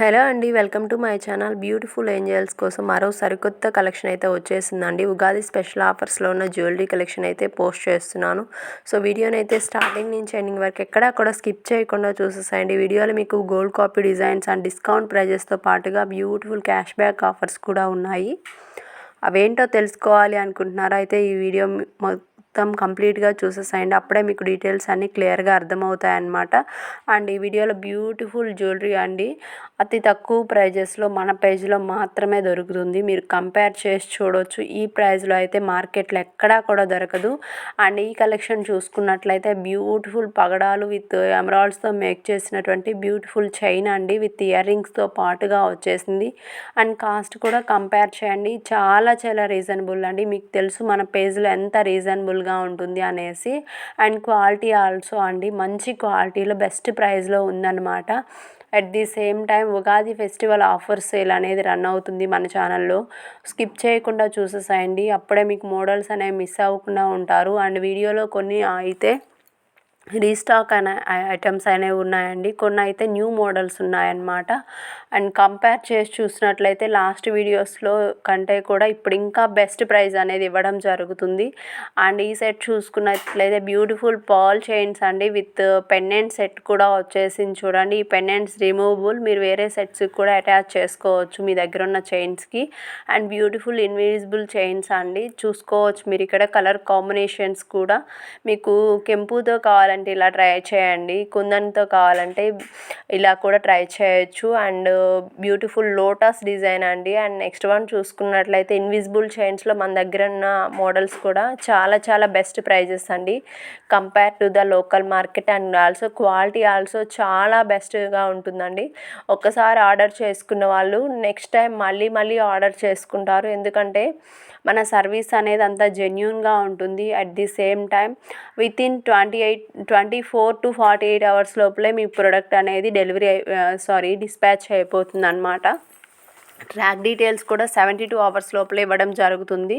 Hello అండి welcome to my channel. Beautiful angels కోసం మరో సరికొత్త కలెక్షన్ అయితే వచ్చేసిందండి. ఉగాది స్పెషల్ ఆఫర్స్లో ఉన్న జ్యువెలరీ కలెక్షన్ అయితే పోస్ట్ చేస్తున్నాను. సో వీడియోని అయితే స్టార్టింగ్ నుంచి ఎండింగ్ వరకు ఎక్కడా కూడా స్కిప్ చేయకుండా చూసేసాయండి. వీడియోలో మీకు gold copy designs and discount ప్రైజెస్తో పాటుగా బ్యూటిఫుల్ క్యాష్ బ్యాక్ ఆఫర్స్ కూడా ఉన్నాయి. అవేంటో తెలుసుకోవాలి అనుకుంటున్నారా? అయితే ఈ వీడియో మొత్తం కంప్లీట్గా చూసేసేయండి అప్పుడే మీకు డీటెయిల్స్ అన్నీ క్లియర్గా అర్థమవుతాయి అన్నమాట అండ్ ఈ వీడియోలో బ్యూటిఫుల్ జ్యువెలరీ అండి. అతి తక్కువ ప్రైజెస్లో మన పేజ్లో మాత్రమే దొరుకుతుంది. మీరు కంపేర్ చేసి చూడవచ్చు ఈ ప్రైస్లో అయితే మార్కెట్లో ఎక్కడా కూడా దొరకదు. అండ్ ఈ కలెక్షన్ చూసుకున్నట్లయితే బ్యూటిఫుల్ పగడాలు విత్ ఎమరాల్డ్స్తో మేక్ చేసినటువంటి బ్యూటిఫుల్ చైన్ అండి. విత్ ఇయర్ రింగ్స్తో పాటుగా వచ్చేసింది. అండ్ కాస్ట్ కూడా కంపేర్ చేయండి. చాలా చాలా రీజనబుల్ అండి. మీకు తెలుసు మన పేజ్లో ఎంత రీజనబుల్ రీజనబుల్గా ఉంటుంది అనేసి. అండ్ క్వాలిటీ ఆల్సో అండి మంచి క్వాలిటీలో బెస్ట్ ప్రైస్లో ఉందన్నమాట. At the same time Ugadi festival offer sale అనేది రన్ అవుతుంది మన ఛానల్లో. స్కిప్ చేయకుండా చూసేసాయండి. అప్పుడే మీకు మోడల్స్ అనేవి మిస్ అవ్వకుండా ఉంటారు. అండ్ వీడియోలో కొన్ని అయితే రీస్టాక్ అనే ఐటమ్స్ అనేవి ఉన్నాయండి. కొన్ని అయితే న్యూ మోడల్స్ ఉన్నాయన్నమాట. అండ్ కంపేర్ చేసి చూసినట్లయితే లాస్ట్ వీడియోస్లో కంటే కూడా ఇప్పుడు ఇంకా బెస్ట్ ప్రైస్ అనేది ఇవ్వడం జరుగుతుంది. అండ్ ఈ సెట్ చూసుకున్నట్లయితే బ్యూటిఫుల్ పాల్ చైన్స్ అండి. విత్ పెన్నెంట్ సెట్ కూడా వచ్చేసింది చూడండి. ఈ పెన్నెంట్స్ రిమూవబుల్. మీరు వేరే సెట్స్కి కూడా అటాచ్ చేసుకోవచ్చు మీ దగ్గర ఉన్న చైన్స్కి. అండ్ బ్యూటిఫుల్ ఇన్విజిబుల్ చైన్స్ అండి. చూసుకోవచ్చు మీరు ఇక్కడ కలర్ కాంబినేషన్స్ కూడా. మీకు కెంపుతో కావాలి కావాలంటే ఇలా ట్రై చేయండి. కుందన్తో కావాలంటే ఇలా కూడా ట్రై చేయొచ్చు. అండ్ బ్యూటిఫుల్ లోటస్ డిజైన్ అండి. అండ్ నెక్స్ట్ వన్ చూసుకున్నట్లయితే ఇన్విజిబుల్ చైన్స్లో మన దగ్గర ఉన్న మోడల్స్ కూడా చాలా చాలా బెస్ట్ ప్రైజెస్ అండి. Compare to the local market and also quality also చాలా బెస్ట్గా ఉంటుందండి. ఒక్కసారి ఆర్డర్ చేసుకున్న వాళ్ళు నెక్స్ట్ టైం మళ్ళీ మళ్ళీ ఆర్డర్ చేసుకుంటారు. ఎందుకంటే మన సర్వీస్ అనేది అంత జెన్యున్గా ఉంటుంది. At the same time within twenty eight twenty four to forty eight hours లోపలే మీ ప్రోడక్ట్ అనేది డెలివరీ సారీ డిస్పాచ్ అయిపోతుంది అనమాట ట్రాక్ డీటెయిల్స్ కూడా సెవెంటీ టూ అవర్స్ లోపల ఇవ్వడం జరుగుతుంది.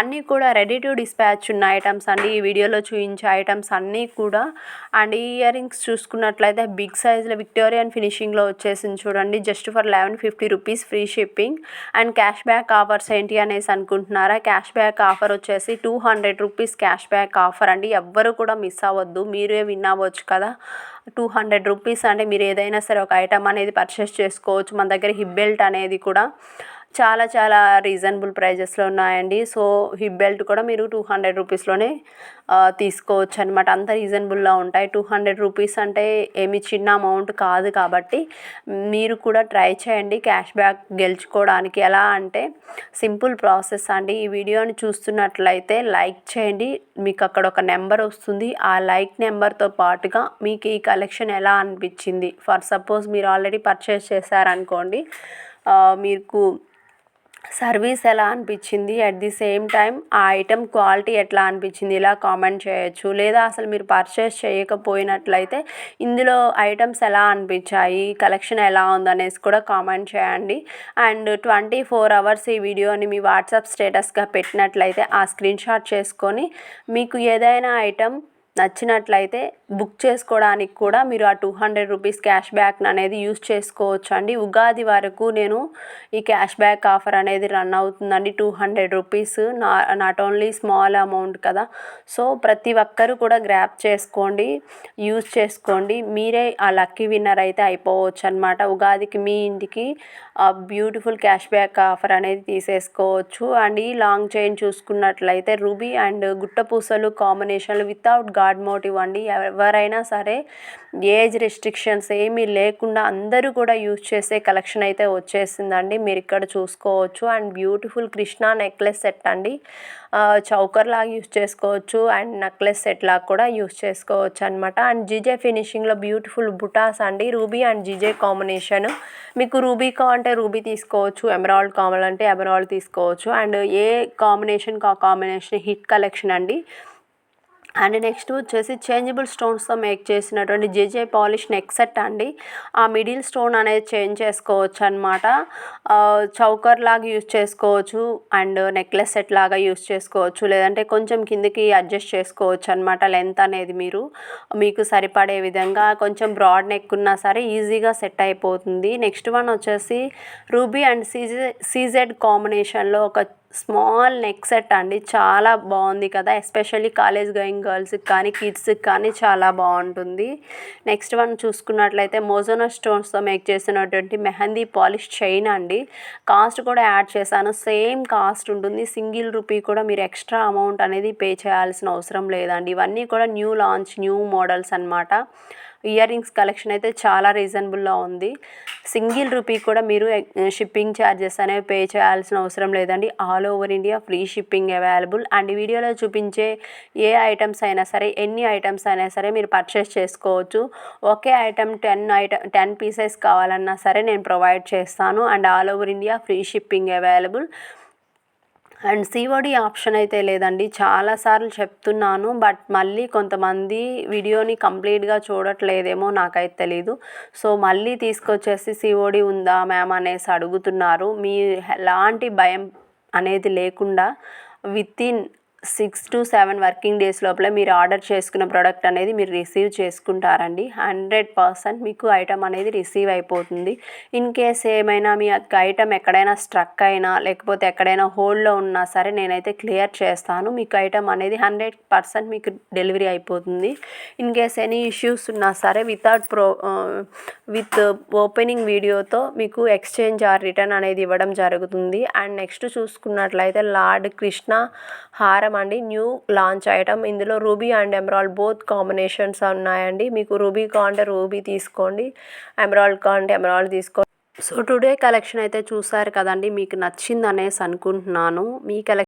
అన్నీ కూడా రెడీ టు డిస్పాచ్ ఉన్న ఐటమ్స్ అండి. ఈ వీడియోలో చూపించే ఐటమ్స్ అన్నీ కూడా. అండ్ ఈ ఇయర్ రింగ్స్ చూసుకున్నట్లయితే బిగ్ సైజ్లో విక్టోరియన్ ఫినిషింగ్లో వచ్చేసింది చూడండి. Just for eleven fifty rupees free shipping and cash back offers ఏంటి అనేసి అనుకుంటున్నారా? క్యాష్ బ్యాక్ ఆఫర్ వచ్చేసి two hundred rupees cash back offer అండి. ఎవ్వరు కూడా మిస్ అవ్వద్దు. మీరే విన్ అవ్వచ్చు కదా. టూ హండ్రెడ్ రూపీస్ అంటే మీరు ఏదైనా సరే ఒక ఐటమ్ అనేది పర్చేస్ చేసుకోవచ్చు. మన దగ్గర హిప్ బెల్ట్ అనేది కూడా చాలా చాలా రీజనబుల్ ప్రైజెస్లో ఉన్నాయండి. సో హిప్ బెల్ట్ కూడా మీరు టూ హండ్రెడ్ రూపీస్లోనే తీసుకోవచ్చు అనమాట అంత రీజనబుల్లో ఉంటాయి. టూ హండ్రెడ్ రూపీస్ అంటే ఏమి చిన్న అమౌంట్ కాదు కాబట్టి మీరు కూడా ట్రై చేయండి. క్యాష్ బ్యాక్ గెలుచుకోవడానికి ఎలా అంటే సింపుల్ ప్రాసెస్ అండి. ఈ వీడియోని చూస్తున్నట్లయితే లైక్ చేయండి. మీకు అక్కడ ఒక నెంబర్ వస్తుంది. ఆ లైక్ నెంబర్తో పాటుగా మీకు ఈ కలెక్షన్ ఎలా అనిపించింది? ఫర్ సపోజ్ మీరు ఆల్రెడీ పర్చేస్ చేశారనుకోండి మీకు సర్వీస్ ఎలా అనిపించింది? అట్ ది సేమ్ టైం ఆ ఐటెం క్వాలిటీ ఎట్లా అనిపించింది? ఇలా కామెంట్ చేయొచ్చు. లేదా అసలు మీరు పర్చేస్ చేయకపోయినట్లయితే ఇందులో ఐటమ్స్ ఎలా అనిపించాయి? కలెక్షన్ ఎలా ఉందనేసి కూడా కామెంట్ చేయండి. అండ్ ట్వంటీ ఫోర్ అవర్స్ ఈ వీడియోని మీ వాట్సాప్ స్టేటస్గా పెట్టినట్లయితే ఆ స్క్రీన్ షాట్ చేసుకొని మీకు ఏదైనా ఐటమ్ నచ్చినట్లయితే బుక్ చేసుకోవడానికి కూడా మీరు ఆ two hundred rupees cash back అనేది యూస్ చేసుకోవచ్చు అండి ఉగాది వరకు నేను ఈ క్యాష్ బ్యాక్ ఆఫర్ అనేది రన్ అవుతుందండి. టూ హండ్రెడ్ రూపీస్ నా నాట్ ఓన్లీ స్మాల్ అమౌంట్ కదా. సో ప్రతి ఒక్కరు కూడా గ్రాప్ చేసుకోండి యూస్ చేసుకోండి. మీరే ఆ లక్కీ విన్నర్ అయితే అయిపోవచ్చు అనమాట ఉగాదికి మీ ఇంటికి ఆ బ్యూటిఫుల్ క్యాష్ బ్యాక్ ఆఫర్ అనేది తీసేసుకోవచ్చు. అండ్ ఈ లాంగ్ చైన్ చూసుకున్నట్లయితే రూబీ అండ్ గుట్టపూసలు కాంబినేషన్లు వితౌట్ గాడ్ మోటివ్ అండి. ఎవరైనా సరే ఏజ్ రెస్ట్రిక్షన్స్ ఏమీ లేకుండా అందరూ కూడా యూజ్ చేసే కలెక్షన్ అయితే వచ్చేసిందండి. మీరు ఇక్కడ చూసుకోవచ్చు. And beautiful Krishna necklace set అండి. చౌకర్ లాగా యూస్ చేసుకోవచ్చు. అండ్ నెక్లెస్ సెట్ లాగా కూడా యూజ్ చేసుకోవచ్చు అనమాట అండ్ జిజే ఫినిషింగ్లో బ్యూటిఫుల్ బుటాస్ అండి. రూబీ అండ్ జిజే కాంబినేషన్ మీకు రూబీ కా అంటే రూబీ తీసుకోవచ్చు. ఎమరాల్డ్ కావాలంటే ఎమరాల్డ్ తీసుకోవచ్చు. అండ్ ఏ కాంబినేషన్ కా కాంబినేషన్ హిట్ కలెక్షన్ అండి? అండ్ నెక్స్ట్ వచ్చేసి చేంజబుల్ స్టోన్స్తో మేక్ చేసినటువంటి జేజే పాలిష్ నెక్ సెట్ అండి. ఆ మిడిల్ స్టోన్ అనేది చేంజ్ చేసుకోవచ్చు అనమాట చౌకర్ లాగా యూస్ చేసుకోవచ్చు అండ్ నెక్లెస్ సెట్ లాగా యూస్ చేసుకోవచ్చు. లేదంటే కొంచెం కిందికి అడ్జస్ట్ చేసుకోవచ్చు అనమాట లెంత్ అనేది మీరు. మీకు సరిపడే విధంగా కొంచెం బ్రాడ్ నెక్ ఉన్నా సరే ఈజీగా సెట్ అయిపోతుంది. నెక్స్ట్ వన్ వచ్చేసి రూబీ అండ్ సీజె సీజెడ్ కాంబినేషన్లో ఒక స్మాల్ నెక్ సెట్ అండి. చాలా బాగుంది కదా. ఎస్పెషల్లీ కాలేజ్ గోయింగ్ గర్ల్స్కి కానీ కిడ్స్కి కానీ చాలా బాగుంటుంది. నెక్స్ట్ వన్ చూసుకున్నట్లయితే మోజోనో స్టోన్స్తో మేక్ చేసినటువంటి మెహందీ పాలిష్ చైన్ అండి. కాస్ట్ కూడా యాడ్ చేశాను. సేమ్ కాస్ట్ ఉంటుంది. సింగిల్ రూపీ కూడా మీరు ఎక్స్ట్రా అమౌంట్ అనేది పే చేయాల్సిన అవసరం లేదండి. ఇవన్నీ కూడా న్యూ లాంచ్ న్యూ మోడల్స్ అనమాట ఇయర్ రింగ్స్ కలెక్షన్ అయితే చాలా రీజనబుల్లో ఉంది. సింగిల్ రూపీ కూడా మీరు షిప్పింగ్ ఛార్జెస్ అనేవి పే చేయాల్సిన అవసరం లేదండి. All over India free shipping available. And వీడియోలో చూపించే ఏ ఐటమ్స్ అయినా సరే ఎన్ని ఐటమ్స్ అయినా సరే మీరు పర్చేస్ చేసుకోవచ్చు. ఒకే item ten item ten pieces కావాలన్నా సరే నేను ప్రొవైడ్ చేస్తాను. And all over India free shipping available. And COD option అయితే లేదండి. చాలాసార్లు చెప్తున్నాను బట్ మళ్ళీ కొంతమంది వీడియోని కంప్లీట్గా చూడట్లేదేమో నాకైతే తెలీదు. సో మళ్ళీ తీసుకొచ్చేసి సిఓడి ఉందా మ్యామ్ అనేసి అడుగుతున్నారు. మీ ఎలాంటి భయం అనేది లేకుండా with in six to seven working days లోపల మీరు ఆర్డర్ చేసుకున్న ప్రోడక్ట్ అనేది మీరు రిసీవ్ చేసుకుంటారండి. హండ్రెడ్ పర్సెంట్ మీకు ఐటమ్ అనేది రిసీవ్ అయిపోతుంది. ఇన్ కేస్ ఏమైనా మీ ఐటమ్ ఎక్కడైనా స్ట్రక్ అయినా లేకపోతే ఎక్కడైనా హోల్డ్లో ఉన్నా సరే నేనైతే క్లియర్ చేస్తాను. మీకు ఐటమ్ అనేది హండ్రెడ్ పర్సెంట్ మీకు డెలివరీ అయిపోతుంది. ఇన్ కేస్ ఎనీ ఇష్యూస్ ఉన్నా సరే వితౌట్ ప్రో విత్ ఓపెనింగ్ వీడియోతో మీకు ఎక్స్చేంజ్ ఆర్ రిటర్న్ అనేది ఇవ్వడం జరుగుతుంది. అండ్ నెక్స్ట్ చూసుకున్నట్లయితే లార్డ్ కృష్ణ హారం అండి. New launch item. ఇందులో ruby and emerald both combinations ఉన్నాయండి. మీకు రూబీ కాంటే రూబీ తీసుకోండి. ఎమరాల్డ్ కాంటే ఎమరాల్డ్ తీసుకోండి. సో టుడే కలెక్షన్ అయితే చూసారు కదండి. మీకు నచ్చింది అనేసి అనుకుంటున్నాను. మీ కలెక్షన్